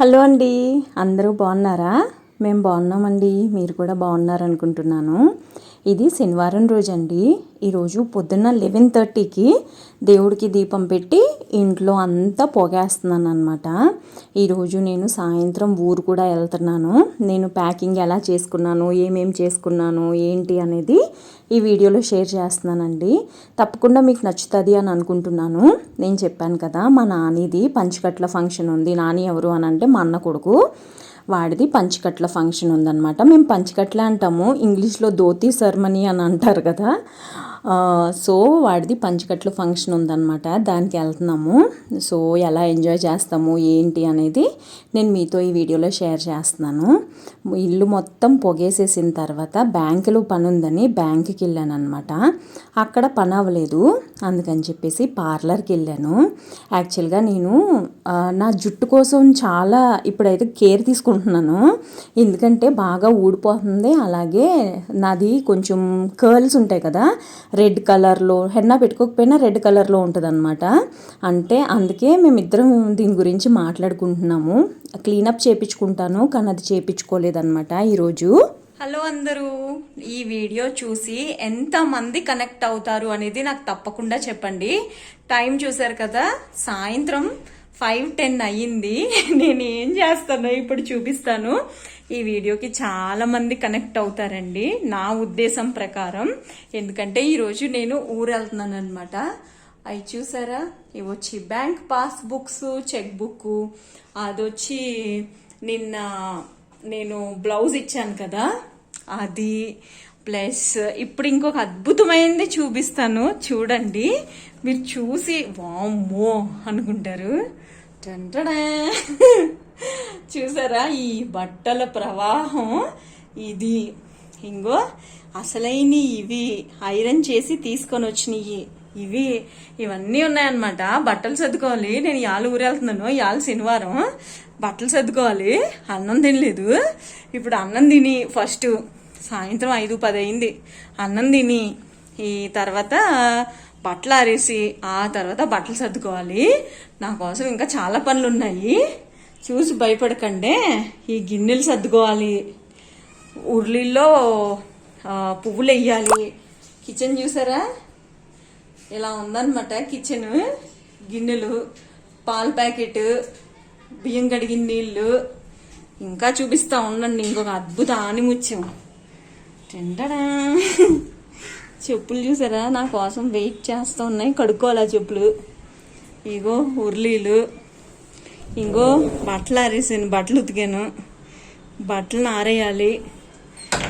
Hello అండి. అందరూ బాగున్నారా? మేము బాగున్నామండి. మీరు కూడా బాగున్నారనుకుంటున్నాను. ఇది శనివారం రోజు అండి ఈరోజు పొద్దున్న లెవెన్ థర్టీకి దేవుడికి దీపం పెట్టి ఇంట్లో అంతా పొగేస్తున్నాను అనమాట ఈరోజు నేను సాయంత్రం ఊరు కూడా వెళ్తున్నాను. నేను ప్యాకింగ్ ఎలా చేసుకున్నాను ఏమేమి చేసుకున్నాను ఏంటి అనేది ఈ వీడియోలో షేర్ చేస్తున్నానండి. తప్పకుండా మీకు నచ్చుతుంది అని అనుకుంటున్నాను. నేను చెప్పాను కదా మా నానిది పంచకట్ల ఫంక్షన్ ఉంది. నాని ఎవరు అని అంటే మా అన్న కొడుకు. వాడిది పంచకట్ల ఫంక్షన్ ఉందన్నమాట. మేము పంచకట్ల అంటాము. ఇంగ్లీష్లో ధోతి సర్మనీ అని అంటారు కదా. సో వాడిది పంచకట్ల ఫంక్షన్ ఉందన్నమాట. దానికి వెళ్తున్నాము. సో ఎలా ఎంజాయ్ చేస్తాము ఏంటి అనేది నేను మీతో ఈ వీడియోలో షేర్ చేస్తున్నాను. ఇల్లు మొత్తం పొగేసేసిన తర్వాత బ్యాంకులో పని ఉందని బ్యాంకుకి వెళ్ళాను అనమాట అక్కడ పని అవ్వలేదు. అందుకని చెప్పేసి పార్లర్కి వెళ్ళాను. యాక్చువల్గా నేను నా జుట్టు కోసం చాలా ఇప్పుడైతే కేర్ తీసుకుంటున్నాను. ఎందుకంటే బాగా ఊడిపోతుంది. అలాగే నాది కొంచెం కర్ల్స్ ఉంటాయి కదా రెడ్ కలర్లో హెన్నా పెట్టుకోకపోయినా రెడ్ కలర్లో ఉంటుంది అనమాట అంటే అందుకే మేమిద్దరం దీని గురించి మాట్లాడుకుంటున్నాము. క్లీనప్ చేయించుకుంటాను కానీ అది చేయించుకోలేదన్నమాట ఈరోజు. హలో అందరూ. ఈ వీడియో చూసి ఎంతమంది కనెక్ట్ అవుతారు అనేది నాకు తప్పకుండా చెప్పండి. టైం చూసారు కదా సాయంత్రం ఫైవ్ టెన్ అయ్యింది. నేను ఏం చేస్తానో ఇప్పుడు చూపిస్తాను. ఈ వీడియోకి చాలా మంది కనెక్ట్ అవుతారండి నా ఉద్దేశం ప్రకారం. ఎందుకంటే ఈరోజు నేను ఊరు వెళ్తున్నాను అనమాట అవి చూసారా? ఇవి వచ్చి బ్యాంక్ పాస్బుక్స్ చెక్ బుక్ అదొచ్చి నిన్న నేను బ్లౌజ్ ఇచ్చాను కదా అది ప్లస్ ఇప్పుడు ఇంకొక అద్భుతమైనది చూపిస్తాను చూడండి. మీరు చూసి వామ్మో అనుకుంటారు. టంటడా చూసారా ఈ బట్టల ప్రవాహం? ఇది ఇంగో అసలైన ఇవి. ఐరన్ చేసి తీసుకొని వచ్చినాయి ఇవి. ఇవన్నీ ఉన్నాయన్నమాట. బట్టలు సర్దుకోవాలి. నేను ఇవాళ ఊరెళ్తున్నాను. ఇవాళ శనివారం. బట్టలు సర్దుకోవాలి. అన్నం తినలేదు. ఇప్పుడు అన్నం తిని ఫస్ట్ సాయంత్రం ఐదు పది అయింది. అన్నం తిని ఈ తర్వాత బట్టలు ఆరేసి ఆ తర్వాత బట్టలు సర్దుకోవాలి. నా కోసం ఇంకా చాలా పనులు ఉన్నాయి చూసి భయపడకండి. ఈ గిన్నెలు సర్దుకోవాలి. ఉర్లీలో పువ్వులు వేయాలి. కిచెన్ చూసారా? ఇలా ఉందన్నమాట కిచెన్. గిన్నెలు పాల ప్యాకెట్ బియ్యం కడిగిన నీళ్ళు ఇంకా చూపిస్తా ఉండండి ఇంకొక అద్భుత ఆనిముత్యం తింటడా చెప్పులు చూసారా? నా కోసం వెయిట్ చేస్తూ ఉన్నాయి. కడుక్కోవాలి ఆ చెప్పులు? ఇగో ఉర్లీలు. ఇంకో బట్టలు ఆరేసాను బట్టలు ఉతికాను. బట్టలు ఆరేయాలి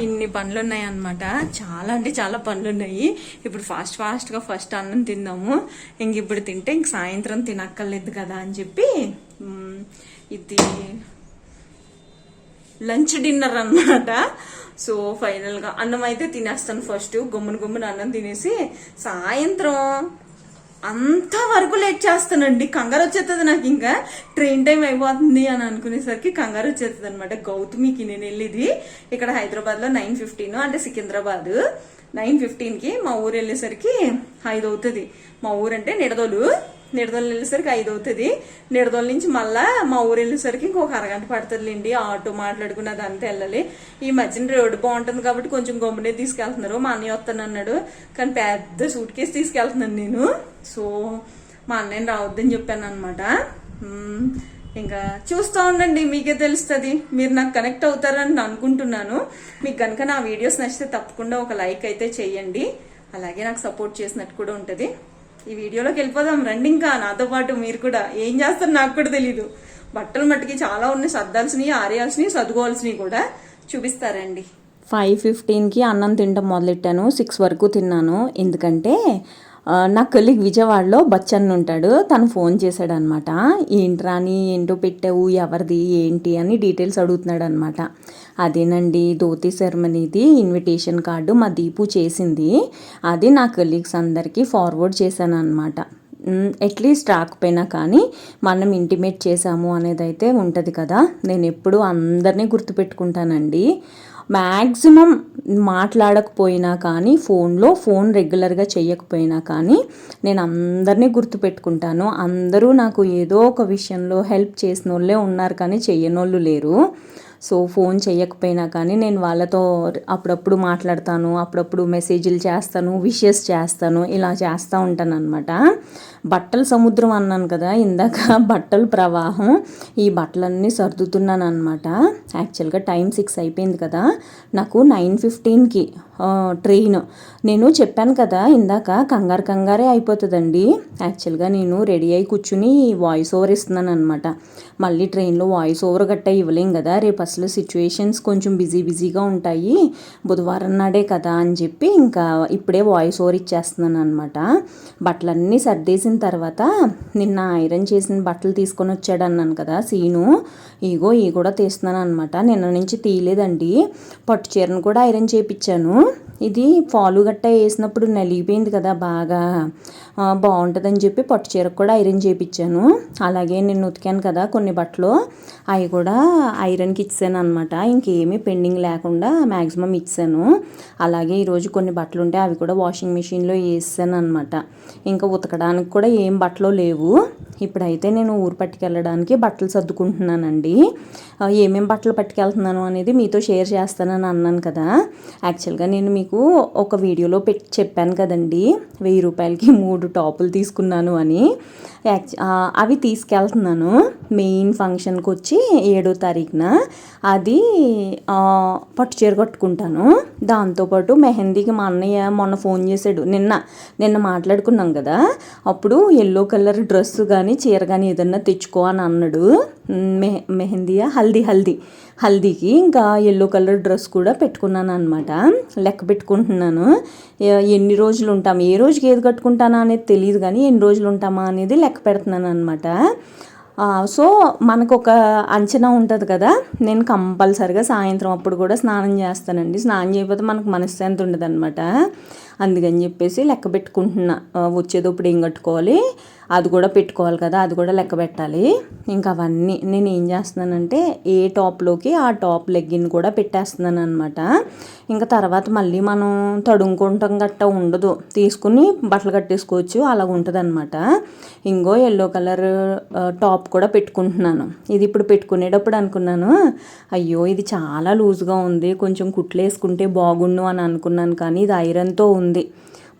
ఇన్ని పనులు ఉన్నాయి అనమాట చాలా అంటే చాలా పనులు ఉన్నాయి ఇప్పుడు ఫాస్ట్ ఫాస్ట్గా ఫస్ట్ అన్నం తిందాము. ఇంక ఇప్పుడు తింటే ఇంక సాయంత్రం తినక్కర్లేదు కదా అని చెప్పి ఇది లంచ్ డిన్నర్ అనమాట సో ఫైనల్గా అన్నం అయితే తినేస్తాను ఫస్ట్. గుమ్మని గుమ్మని అన్నం తినేసి సాయంత్రం అంత వరకు లేట్ చేస్తానండి. కంగారు వచ్చేస్తుంది నాకు ఇంకా. ట్రైన్ టైం అయిపోతుంది అని అనుకునేసరికి కంగారు వచ్చేస్తుంది అనమాట గౌతమికి నేను వెళ్ళేది ఇక్కడ హైదరాబాద్లో నైన్ ఫిఫ్టీన్ అంటే సికింద్రాబాద్. నైన్ ఫిఫ్టీన్కి మా ఊరు వెళ్ళేసరికి ఐదు అవుతుంది. మా ఊరు అంటే నిడదోలు. నిడదోలు వెళ్ళేసరికి ఐదు అవుతుంది నిడదొల నుంచి మళ్ళా మా ఊరు వెళ్ళేసరికి ఇంకొక అరగంట పడుతుందిలేండి. ఆటో మాట్లాడుకుని అదంతా వెళ్ళాలి. ఈ మధ్యన రోడ్డు బాగుంటుంది కాబట్టి కొంచెం గమ్మునే తీసుకెళ్తున్నారు. మా అన్నయ్య వస్తాను అన్నాడు. కానీ పెద్ద సూట్ కేసు తీసుకెళ్తున్నాను నేను. సో మా అన్నయ్యని రావద్దని చెప్పాను అనమాట ఇంకా చూస్తూ ఉండండి. మీకే తెలుస్తుంది. మీరు నాకు కనెక్ట్ అవుతారని అనుకుంటున్నాను. మీకు కనుక నా వీడియోస్ నచ్చితే తప్పకుండా ఒక లైక్ అయితే చేయండి. అలాగే నాకు సపోర్ట్ చేసినట్టు కూడా ఉంటుంది. ఈ వీడియోలోకి వెళ్ళిపోదాం. రండి ఇంకా. నాతో పాటు మీరు కూడా. ఏం చేస్తారు నాకు కూడా తెలీదు. బట్టలు మట్టుకి చాలా ఉన్నాయి. సర్దాల్సినవి ఆరేయాల్సినవి చదువుకోవాల్సినవి కూడా చూపిస్తారండి. ఫైవ్ ఫిఫ్టీన్కి అన్నం తినడం మొదలెట్టాను. సిక్స్ వరకు తిన్నాను. ఎందుకంటే నా కొలిగ్ విజయవాడలో బచ్చన్ ఉంటాడు. తను ఫోన్ చేశాడు అనమాట ఏంట్రా అని ఏంటో పెట్టావు ఎవరిది ఏంటి? అని డీటెయిల్స్ అడుగుతున్నాడు అనమాట అదేనండి ధోతి శర్మనిది ఇన్విటేషన్ కార్డు మా దీపు చేసింది. అది నా కొలీగ్స్ అందరికీ ఫార్వర్డ్ చేశాను అనమాట అట్లీస్ట్ రాకపోయినా కానీ మనం ఇంటిమేట్ చేసాము అనేది అయితే ఉంటుంది కదా. నేను ఎప్పుడూ అందరినీ గుర్తుపెట్టుకుంటానండి. మ్యాక్సిమం మాట్లాడకపోయినా కానీ ఫోన్లో ఫోన్ రెగ్యులర్గా చేయకపోయినా కానీ నేను అందరినీ గుర్తుపెట్టుకుంటాను. అందరూ నాకు ఏదో ఒక విషయంలో హెల్ప్ చేసిన వాళ్ళే ఉన్నారు కానీ చేయనోళ్ళు లేరు. సో ఫోన్ చేయకపోయినా కానీ నేను వాళ్ళతో అప్పుడప్పుడు మాట్లాడతాను అప్పుడప్పుడు మెసేజ్లు చేస్తాను విషెస్ చేస్తాను ఇలా చేస్తూ ఉంటాను అనమాట బట్టల సముద్రం అన్నాను కదా ఇందాక బట్టల ప్రవాహం ఈ బట్టలన్నీ సర్దుతున్నాను అనమాట యాక్చువల్గా టైం సిక్స్ అయిపోయింది కదా నాకు నైన్ ఫిఫ్టీన్కి ట్రైన్. నేను చెప్పాను కదా ఇందాక కంగారు కంగారే అయిపోతుందండి. యాక్చువల్గా నేను రెడీ అయి కూర్చుని వాయిస్ ఓవర్ ఇస్తున్నాను అనమాట మళ్ళీ ట్రైన్లో వాయిస్ ఓవర్ గట్టా ఇవ్వలేం కదా రేపు అసలు సిచ్యువేషన్స్ కొంచెం బిజీ బిజీగా ఉంటాయి బుధవారం నాడే కదా అని చెప్పి ఇంకా ఇప్పుడే వాయిస్ ఓవర్ ఇచ్చేస్తున్నాను అనమాట బట్టలన్నీ సర్దేసిన తర్వాత నిన్న ఐరన్ చేసిన బట్టలు తీసుకొని వచ్చాడు అన్నాను కదా సీను. ఇగో ఈ కూడా తీస్తున్నాను అనమాట నిన్న నుంచి తీయలేదండి. పట్టు చీరను కూడా ఐరన్ చేయించాను ఇది ఫాలు గట్ట వేసినప్పుడు నలిగిపోయింది కదా బాగా. బాగుంటుందని చెప్పి పట్టు చీరకు కూడా ఐరన్ చేయించాను అలాగే నేను ఉతికాను కదా కొన్ని బట్టలు. అవి కూడా ఐరన్కి ఇచ్చాను అనమాట ఇంకేమీ పెండింగ్ లేకుండా మ్యాక్సిమం ఇచ్చాను. అలాగే ఈరోజు కొన్ని బట్టలు ఉంటే అవి కూడా వాషింగ్ మిషన్లో వేసాను అనమాట ఇంకా ఉతకడానికి కూడా ఏం బట్టలు లేవు. ఇప్పుడైతే నేను ఊరు పట్టుకెళ్ళడానికి బట్టలు సర్దుకుంటున్నానండి. ఏమేం బట్టలు పట్టుకెళ్తున్నాను అనేది మీతో షేర్ చేస్తానని అన్నాను కదా. యాక్చువల్గా నేను మీకు ఒక వీడియోలో పెట్టి చెప్పాను కదండి. వెయ్యి రూపాయలకి మూడు టాపులు తీసుకున్నాను అని. అవి తీసుకెళ్తున్నాను. మెయిన్ ఫంక్షన్కి వచ్చి ఏడో తారీఖున. అది పట్టు చీర కట్టుకుంటాను. దాంతోపాటు మెహందీకి మా అన్నయ్య మొన్న ఫోన్ చేశాడు. నిన్న నిన్న మాట్లాడుకున్నాం కదా. అప్పుడు ఎల్లో కలర్ డ్రెస్ కానీ కానీ చీర కానీ ఏదన్నా తెచ్చుకో అని అన్నాడు. మెహ మెహందీయా హల్దీ హల్దీ. హల్దీకి ఇంకా ఎల్లో కలర్ డ్రెస్ కూడా పెట్టుకున్నాను అనమాట లెక్క పెట్టుకుంటున్నాను. ఎన్ని రోజులు ఉంటాం? ఏ రోజుకి ఏది కట్టుకుంటానా అనేది తెలియదు కానీ ఎన్ని రోజులు ఉంటామా అనేది లెక్క పెడుతున్నాను అనమాట సో మనకు ఒక అంచనా ఉంటుంది కదా. నేను కంపల్సరిగా సాయంత్రం అప్పుడు కూడా స్నానం చేస్తానండి. స్నానం చేయకపోతే మనకు మనశ్శాంతి ఉండదు అనమాట అందుకని చెప్పేసి లెక్క పెట్టుకుంటున్నా. వచ్చేటప్పుడు ఏం కట్టుకోవాలి? అది కూడా పెట్టుకోవాలి కదా అది కూడా లెక్క పెట్టాలి. ఇంకా అవన్నీ నేను ఏం చేస్తున్నానంటే ఏ టాప్లోకి ఆ టాప్ లెగ్గిన్ కూడా పెట్టేస్తున్నాను అనమాట ఇంకా తర్వాత మళ్ళీ మనం తడుముకుంటాం గట్ట ఉండదు. తీసుకుని బట్టలు కట్టేసుకోవచ్చు అలా ఉంటుంది అనమాట ఇంకో ఎల్లో కలర్ టాప్ కూడా పెట్టుకుంటున్నాను. ఇది ఇప్పుడు పెట్టుకునేటప్పుడు అనుకున్నాను అయ్యో ఇది చాలా లూజ్గా ఉంది కొంచెం కుట్లు వేసుకుంటే బాగుండు అని అనుకున్నాను కానీ ఇది ఐరన్తో ఉంది.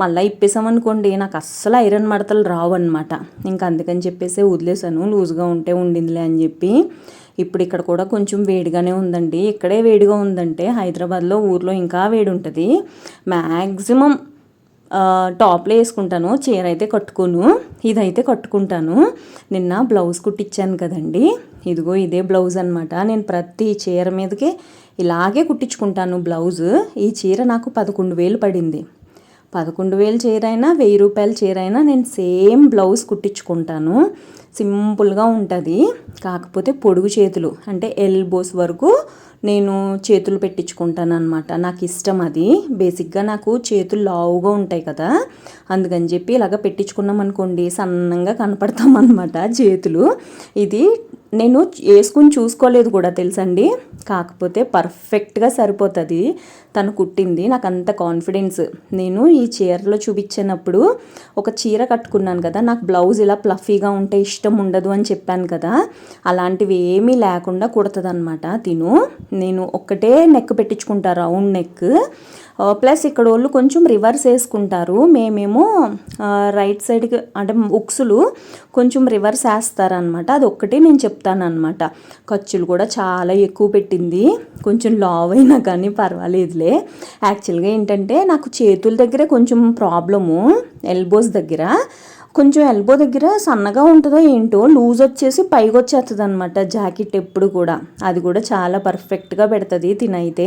మళ్ళీ ఇప్పేసామనుకోండి నాకు అస్సలు ఐరన్ మడతలు రావు అనమాట ఇంకా అందుకని చెప్పేసి వదిలేసాను లూజ్గా ఉంటే ఉండిందిలే అని చెప్పి. ఇప్పుడు ఇక్కడ కూడా కొంచెం వేడిగానే ఉందండి. ఇక్కడే వేడిగా ఉందంటే హైదరాబాద్లో ఊర్లో ఇంకా వేడి ఉంటుంది మ్యాక్సిమం టాప్లో వేసుకుంటాను చీర అయితే కట్టుకోను ఇదైతే కట్టుకుంటాను. నిన్న బ్లౌజ్ కుట్టించాను కదండి. ఇదిగో ఇదే బ్లౌజ్ అనమాట నేను ప్రతి చీర మీదకి ఇలాగే కుట్టించుకుంటాను బ్లౌజ్. ఈ చీర నాకు పదకొండు వేలు పడింది. పదకొండు వేలు అయినా వెయ్యి రూపాయల చీర అయినా నేను సేమ్ బ్లౌజ్ కుట్టించుకుంటాను. సింపుల్గా ఉంటుంది. కాకపోతే పొడుగు చేతులు అంటే ఎల్బోస్ వరకు నేను చేతులు పెట్టించుకుంటాను అనమాట నాకు ఇష్టం అది. బేసిక్గా నాకు చేతులు లావుగా ఉంటాయి కదా. అందుకని చెప్పి ఇలాగ పెట్టించుకున్నాం అనుకోండి సన్నంగా కనపడతాం అనమాట చేతులు. ఇది నేను వేసుకుని చూసుకోలేదు కూడా తెలుసండి. కాకపోతే పర్ఫెక్ట్గా సరిపోతుంది. తను కుట్టింది. నాకు అంత కాన్ఫిడెన్స్. నేను ఈ చీరలో చూపించినప్పుడు ఒక చీర కట్టుకున్నాను కదా. నాకు బ్లౌజ్ ఇలా ప్లఫీగా ఉంటే ఇష్టం ఉండదు అని చెప్పాను కదా. అలాంటివి ఏమీ లేకుండా కుడుతుంది అనమాట తిను. నేను ఒక్కటే నెక్ పెట్టించుకుంటా రౌండ్ నెక్ ప్లస్ ఇక్కడ వాళ్ళు కొంచెం రివర్స్ వేసుకుంటారు. మేమేమో రైట్ సైడ్కి అంటే ఉక్సులు కొంచెం రివర్స్ వేస్తారనమాట అది ఒక్కటే నేను చెప్తాను ఖర్చులు కూడా చాలా ఎక్కువ పెట్టింది. కొంచెం లావ్ అయినా కానీ పర్వాలేదులే. యాక్చువల్గా ఏంటంటే నాకు చేతుల దగ్గర కొంచెం ప్రాబ్లము ఎల్బోస్ దగ్గర. కొంచెం ఎల్బో దగ్గర సన్నగా ఉంటుందో ఏంటో లూజ్ వచ్చేసి పైకి వచ్చేస్తుంది అనమాట జాకెట్ ఎప్పుడు కూడా. అది కూడా చాలా పర్ఫెక్ట్గా పెడుతుంది తినైతే.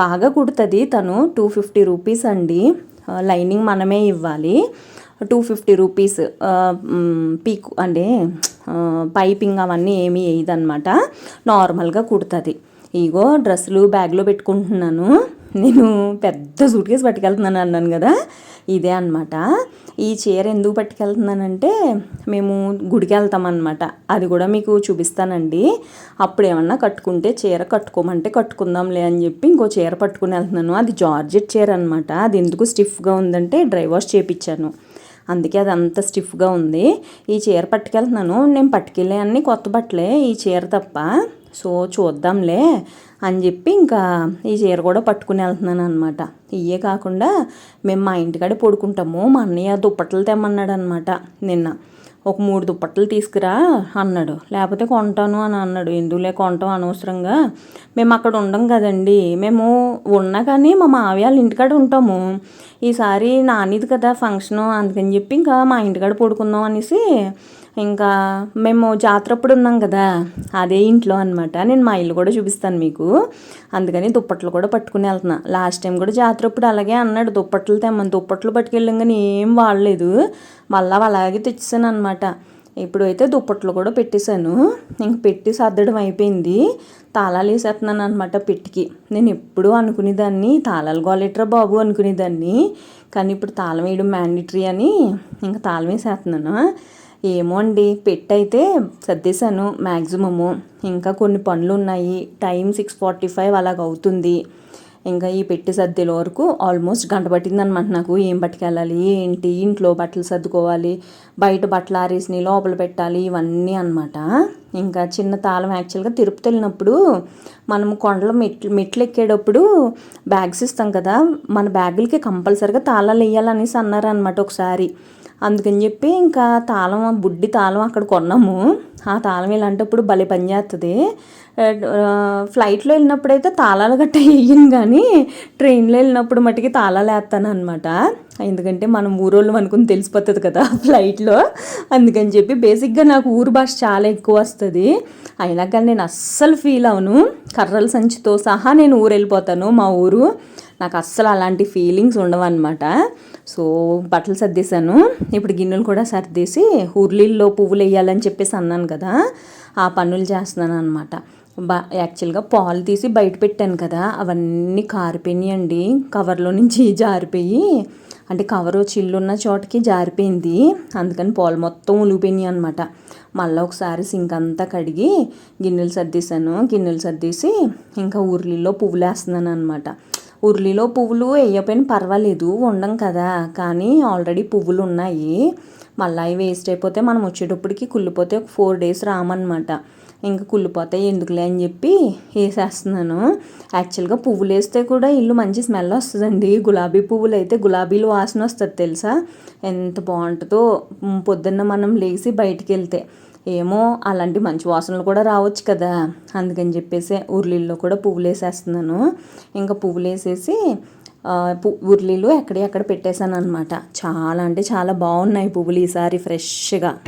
బాగా కుడుతుంది తను టూ ఫిఫ్టీ రూపీస్ అండి. లైనింగ్ మనమే ఇవ్వాలి. టూ ఫిఫ్టీ రూపీస్ పీక్ అంటే పైపింగ్ అవన్నీ ఏమీ వేయదనమాట నార్మల్గా కుడుతుంది. ఇగో డ్రెస్సులు బ్యాగ్లో పెట్టుకుంటున్నాను. నేను పెద్ద సూట్ కేసు పట్టుకెళ్తున్నాను అన్నాను కదా. ఇదే అనమాట ఈ చీర ఎందుకు పట్టుకెళ్తున్నానంటే మేము గుడికి వెళ్తామన్నమాట అది కూడా మీకు చూపిస్తానండి. అప్పుడు ఏమన్నా కట్టుకుంటే చీర కట్టుకోమంటే కట్టుకుందాంలే అని చెప్పి ఇంకో చీర పట్టుకుని వెళ్తున్నాను. అది జార్జెట్ చీర అనమాట అది ఎందుకు స్టిఫ్గా ఉందంటే డ్రై వాష్ చేపించాను అందుకే అది అంత స్టిఫ్గా ఉంది. ఈ చీర పట్టుకెళ్తున్నాను. నేను పట్టుకెళ్ళే అన్ని కొత్త బట్టలే. ఈ చీర తప్ప. సో చూద్దాంలే. అని చెప్పి ఇంకా ఈ చీర కూడా పట్టుకుని వెళ్తున్నాను అనమాట ఇవే కాకుండా మేము మా ఇంటికాడే పడుకుంటాము. మా అన్నయ్య దుప్పట్లు తెమ్మన్నాడు అనమాట నిన్న. ఒక మూడు దుప్పట్లు తీసుకురా అన్నాడు. లేకపోతే కొంటాను అని అన్నాడు. ఎందుకులే కొంటాం అనవసరంగా. మేము అక్కడ ఉండం కదండి. మేము ఉన్నా కానీ మా మావయ్య వాళ్ళ ఇంటికాడ ఉంటాము. ఈసారి నానిది కదా ఫంక్షను అందుకని చెప్పి ఇంకా మా ఇంటికాడ పడుకుందాం అనేసి ఇంకా మేము జాతర అప్పుడు ఉన్నాం కదా అదే ఇంట్లో అనమాట నేను మా ఇల్లు కూడా చూపిస్తాను మీకు. అందుకని దుప్పట్లు కూడా పట్టుకుని వెళ్తున్నా. లాస్ట్ టైం కూడా జాతరప్పుడు అలాగే అన్నాడు. దుప్పట్లు తెమ్మని. దుప్పట్లు పట్టుకెళ్ళాం కానీ ఏం వాడలేదు. మళ్ళీ అలాగే తెచ్చేసాను అనమాట ఇప్పుడు అయితే దుప్పట్లు కూడా పెట్టేశాను. ఇంక పెట్టి సర్దడం అయిపోయింది. తాళాలు వేసేస్తున్నాను అనమాట పెట్టికి. నేను ఎప్పుడూ అనుకునేదాన్ని. తాళాలు గోలెట్రా బాబు అనుకునేదాన్ని. కానీ ఇప్పుడు తాళం వేయడం మ్యాండిటరీ అని ఇంకా తాళం వేసేస్తున్నాను. ఏమో అండి పెట్టయితే సర్దేశాను మ్యాక్సిమము ఇంకా కొన్ని పనులు ఉన్నాయి టైం సిక్స్ ఫార్టీ ఫైవ్ అలాగ అవుతుంది ఇంకా ఈ పెట్టి సర్దేల వరకు ఆల్మోస్ట్ గంట పట్టిందనమాట నాకు. ఏం పట్టుకెళ్ళాలి? ఏంటి? ఇంట్లో బట్టలు సర్దుకోవాలి. బయట బట్టలు ఆరేసినవి లోపల పెట్టాలి ఇవన్నీ అనమాట ఇంకా చిన్న తాళం యాక్చువల్గా తిరుపతి వెళ్ళినప్పుడు మనం కొండలు మెట్లు మెట్లు ఎక్కేటప్పుడు బ్యాగ్స్ ఇస్తాం కదా మన బ్యాగులకి కంపల్సరిగా తాళాలు వేయాలనేసి అన్నారనమాట ఒకసారి. అందుకని చెప్పి ఇంకా తాళం బుడ్డి తాళం అక్కడ కొన్నాము. ఆ తాళం ఇలాంటప్పుడు భలే పనిచేస్తుంది ఫ్లైట్లో వెళ్ళినప్పుడైతే తాళాలు గట్ట వేయను కానీ ట్రైన్లో వెళ్ళినప్పుడు మటుకి తాళాలు వేస్తాను అనమాట ఎందుకంటే మనం ఊరోళ్ళు అనుకుని తెలిసిపోతుంది కదా ఫ్లైట్లో. అందుకని చెప్పి బేసిక్గా నాకు ఊరు భాష చాలా ఎక్కువ వస్తుంది. అయినా కానీ నేను అస్సలు ఫీల్ అవును. కర్రల సంచితో సహా నేను ఊరు వెళ్ళిపోతాను మా ఊరు. నాకు అస్సలు అలాంటి ఫీలింగ్స్ ఉండవన్నమాట. సో బట్టలు సర్దేశాను. ఇప్పుడు గిన్నెలు కూడా సర్దేసి ఉర్లీల్లో పువ్వులు వేయాలని చెప్పేసి అన్నాను కదా ఆ పనులు చేస్తున్నాను అనమాట బా యాక్చువల్గా పాలు తీసి బయట పెట్టాను కదా అవన్నీ కారిపోయినాయండి. కవర్లో నుంచి జారిపోయి అంటే కవర్ చిల్లున్న చోటకి జారిపోయింది. అందుకని పాలు మొత్తం ఉలిగిపోయినాయి అనమాట మళ్ళీ ఒకసారి సింక్ అంతా కడిగి గిన్నెలు సర్దేశాను. గిన్నెలు సర్దేసి ఇంకా ఊర్లీలో పువ్వులు వేస్తున్నాను అనమాట ఉర్లిలో పువ్వులు వేయకపోయినా పర్వాలేదు ఉండం కదా. కానీ ఆల్రెడీ పువ్వులు ఉన్నాయి మళ్ళీ అవి వేస్ట్ అయిపోతే మనం వచ్చేటప్పటికి కుళ్ళిపోతే ఒక ఫోర్ డేస్ రామన్నమాట. ఇంకా కుళ్ళిపోతాయి ఎందుకులే అని చెప్పి వేసేస్తున్నాను. యాక్చువల్గా పువ్వులు వేస్తే కూడా ఇల్లు మంచి స్మెల్ వస్తుందండి. గులాబీ పువ్వులు అయితే గులాబీలు వాసన వస్తుంది తెలుసా? ఎంత బాగుంటుందో. పొద్దున్న మనం లేచి బయటికి వెళ్తే ఏమో అలాంటి మంచి వాసనలు కూడా రావచ్చు కదా. అందుకని చెప్పేసి ఉర్లీల్లో కూడా పువ్వులు వేసేస్తున్నాను ఇంకా పువ్వులు వేసేసి ఉర్లీలు ఎక్కడెక్కడ పెట్టేశాను అనమాట చాలా అంటే చాలా బాగున్నాయి పువ్వులు ఈసారి ఫ్రెష్గా.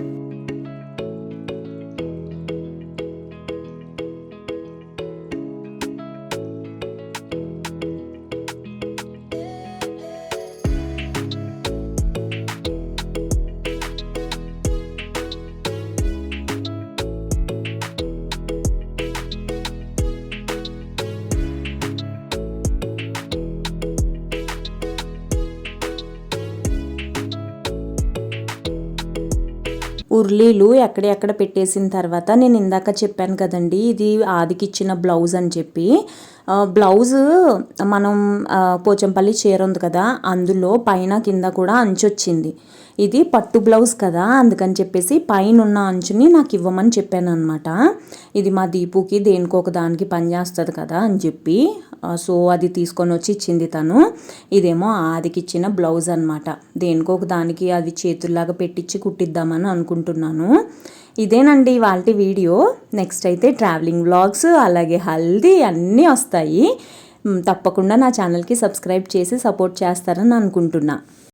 ఉర్లీలు ఎక్కడెక్కడ పెట్టేసిన తర్వాత నేను ఇందాక చెప్పాను కదండి ఇది ఆదికి ఇచ్చిన బ్లౌజ్ అని చెప్పి. బ్లౌజ్ మనం పోచంపల్లి చీర ఉంది కదా అందులో పైన కింద కూడా అంచు వచ్చింది. ఇది పట్టు బ్లౌజ్ కదా అందుకని చెప్పేసి పైన ఉన్న అంచుని నాకు ఇవ్వమని చెప్పాను అనమాట ఇది మా దీపుకి దేనికో ఒక దానికి పనిచేస్తుంది కదా అని చెప్పి. సో అది తీసుకొని వచ్చి ఇచ్చింది తను. ఇదేమో ఆదికి ఇచ్చిన బ్లౌజ్ అనమాట దేనికో ఒక దానికి అది చేతుల్లాగా పెట్టించి కుట్టిద్దామని అనుకుంటున్నాను. ఇదేనండి వాళ్ళ వీడియో. నెక్స్ట్ అయితే ట్రావెలింగ్ వ్లాగ్స్ అలాగే హల్దీ అన్నీ వస్తాయి. తప్పకుండా నా ఛానల్కి సబ్స్క్రైబ్ చేసి సపోర్ట్ చేస్తారని అనుకుంటున్నా.